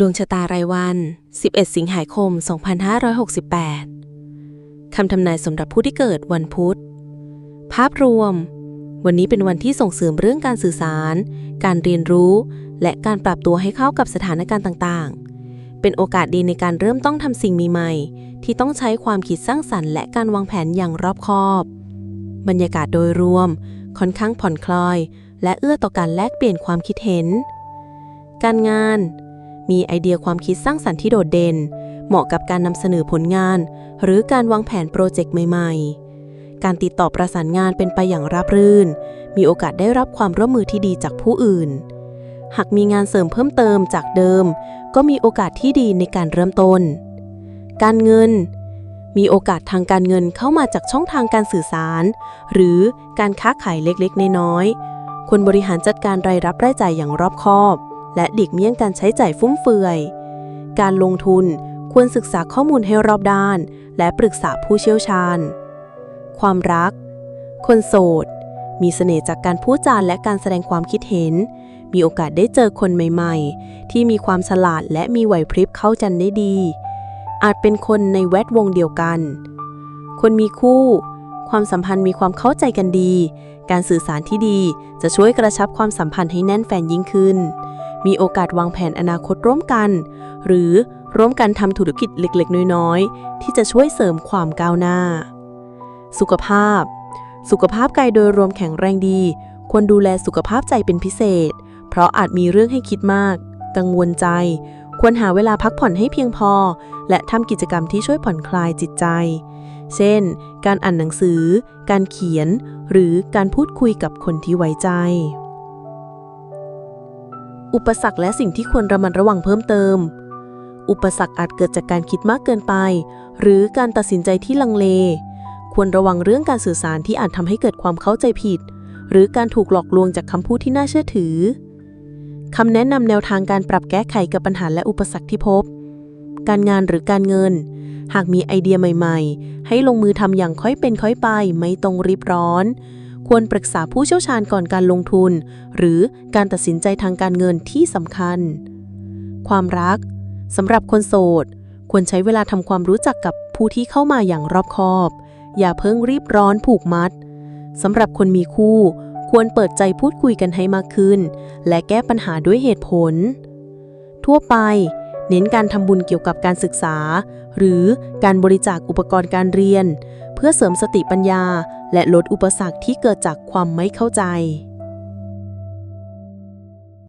ดวงชะตารายวัน 11 สิงหาคม 2568 คำทำนายสำหรับผู้ที่เกิดวันพุธ ภาพรวม วันนี้เป็นวันที่ส่งเสริมเรื่องการสื่อสาร การเรียนรู้ และการปรับตัวให้เข้ากับสถานการณ์ต่างๆ เป็นโอกาสดีในการเริ่มต้องทำสิ่งใหม่ๆ ที่ต้องใช้ความคิดสร้างสรรค์และการวางแผนอย่างรอบคอบ บรรยากาศโดยรวม ค่อนข้างผ่อนคลายและเอื้อต่อการแลกเปลี่ยนความคิดเห็น การงาน มีไอเดียความคิดสร้างสรรค์ที่โดดเด่น เหมาะกับการนำเสนอผลงาน หรือการวางแผนโปรเจกต์ใหม่ๆ การติดต่อประสานงานเป็นไปอย่างราบรื่น มีโอกาสได้รับความร่วมมือที่ดีจากผู้อื่น หากมีงานเสริมเพิ่มเติมจากเดิม ก็มีโอกาสที่ดีในการเริ่มต้น การเงิน มีโอกาสทางการเงินเข้ามาจากช่องทางการสื่อสาร หรือการค้าขายเล็กๆ น้อยๆควรบริหารจัดการรายรับรายจ่ายอย่างรอบคอบ และหลีกเลี่ยงการใช้จ่ายฟุ่มเฟือย การลงทุนควรศึกษาข้อมูลให้รอบด้าน และปรึกษาผู้เชี่ยวชาญ ความรัก คนโสด มีเสน่ห์จากการพูดจาและการแสดงความคิดเห็น มีโอกาสได้เจอคนใหม่ๆ ที่มีความฉลาดและมีไหวพริบเข้าจันได้ดี อาจเป็นคนในแวดวงเดียวกัน คนมีคู่ ความสัมพันธ์มีความเข้าใจกันดี การสื่อสารที่ดีจะช่วยกระชับความสัมพันธ์ให้แน่นแฟนยิ่งขึ้น มีโอกาสวางแผนอนาคตร่วมกัน หรือร่วมกันทำธุรกิจเล็กๆ น้อยๆ ที่จะช่วยเสริมความก้าวหน้า สุขภาพ สุขภาพกายโดยรวมแข็งแรงดี ควรดูแลสุขภาพใจเป็นพิเศษ เพราะอาจมีเรื่องให้คิดมาก กังวลใจ ควรหาเวลาพักผ่อนให้เพียงพอ และทำกิจกรรมที่ช่วยผ่อนคลายจิตใจ เช่น การอ่านหนังสือ การเขียน หรือการพูดคุยกับคนที่ไว้ใจ อุปสรรคและสิ่งที่ควรระมัดระวังเพิ่มเติม อุปสรรคอาจเกิดจากการคิดมากเกินไป หรือการตัดสินใจที่ลังเล ควรระวังเรื่องการสื่อสารที่อาจทำให้เกิดความเข้าใจผิด หรือการถูกหลอกลวงจากคำพูดที่น่าเชื่อถือคำแนะนำแนวทางการปรับแก้ไขกับปัญหาและอุปสรรคที่พบ การงานหรือการเงิน หากมีไอเดียใหม่ ๆ ให้ลงมือทำอย่างค่อยเป็นค่อยไป ไม่ต้องรีบร้อน ควรปรึกษาผู้เชี่ยวชาญก่อนการลงทุน หรือการตัดสินใจทางการเงินที่สำคัญ ความรักสำหรับคนโสด ควรใช้เวลาทำความรู้จักกับผู้ที่เข้ามาอย่างรอบคอบ อย่าเพิ่งรีบร้อนผูกมัดสำหรับคนมีคู่ ควรเปิดใจพูดคุยกันให้มากขึ้น และแก้ปัญหาด้วยเหตุผล ทั่วไป เน้นการทำบุญเกี่ยวกับการศึกษา หรือการบริจาคอุปกรณ์การเรียน เพื่อเสริมสติปัญญา และลดอุปสรรคที่เกิดจากความไม่เข้าใจ